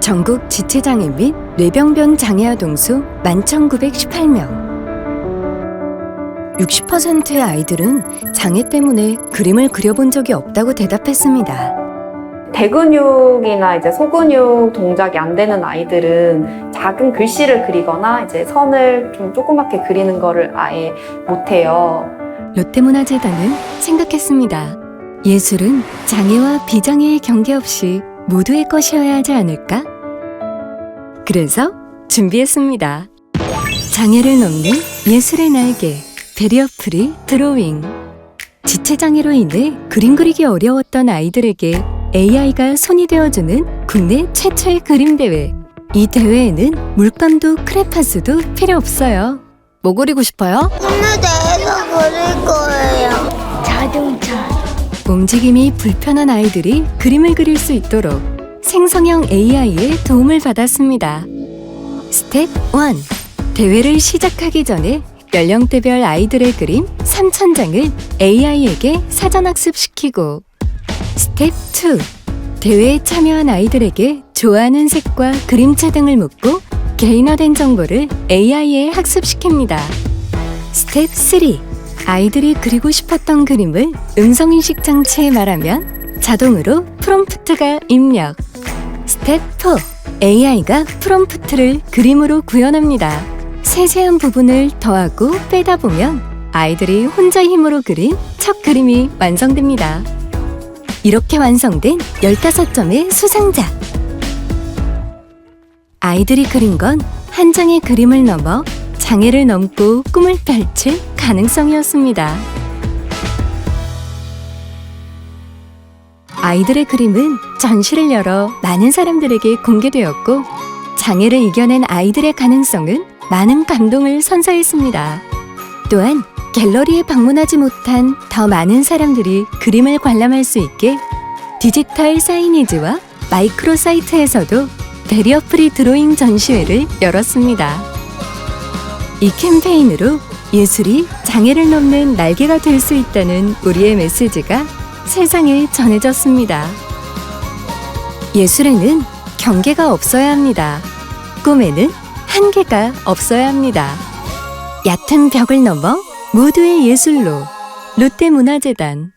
전국 지체장애 및 뇌병변 장애 아 동수 11,918명. 60%의 아이들은 장애 때문에 그림을 그려본 적이 없다고 대답했습니다. 대근육이나 이제 소근육 동작이 안 되는 아이들은 작은 글씨를 그리거나 이제 선을 좀 조그맣게 그리는 거를 아예 못해요. 롯데문화재단은 생각했습니다. 예술은 장애와 비장애에 경계 없이 모두의 것이어야 하지 않을까? 그래서 준비했습니다. 장애를 넘는 예술의 날개, 베리어 프리 드로잉. 지체장애로 인해 그림 그리기 어려웠던 아이들에게 AI가 손이 되어주는 국내 최초의 그림 대회. 이 대회에는 물감도 크레파스도 필요 없어요. 뭐 그리고 싶어요? 오늘 내가 그릴 거예요. 자동차. 움직임이 불편한 아이들이 그림을 그릴 수 있도록 생성형 AI의 도움을 받았습니다. 스텝 1. 대회를 시작하기 전에 연령대별 아이들의 그림 3,000장을 AI에게 사전학습시키고 스텝 2. 대회에 참여한 아이들에게 좋아하는 색과 그림체 등을 묻고 개인화된 정보를 AI에 학습시킵니다. 스텝 3. 아이들이 그리고 싶었던 그림을 음성인식 장치에 말하면 자동으로 프롬프트가 입력. 스텝 4. AI가 프롬프트를 그림으로 구현합니다. 세세한 부분을 더하고 빼다 보면 아이들이 혼자 힘으로 그린 첫 그림이 완성됩니다. 이렇게 완성된 15점의 수상작. 아이들이 그린 건 한 장의 그림을 넘어 장애를 넘고 꿈을 펼칠 가능성이었습니다. 아이들의 그림은 전시를 열어 많은 사람들에게 공개되었고 장애를 이겨낸 아이들의 가능성은 많은 감동을 선사했습니다. 또한 갤러리에 방문하지 못한 더 많은 사람들이 그림을 관람할 수 있게 디지털 사이니지와 마이크로 사이트에서도 베리어 프리 드로잉 전시회를 열었습니다. 이 캠페인으로 예술이 장애를 넘는 날개가 될 수 있다는 우리의 메시지가 세상에 전해졌습니다. 예술에는 경계가 없어야 합니다. 꿈에는 한계가 없어야 합니다. 얕은 벽을 넘어 모두의 예술로 롯데문화재단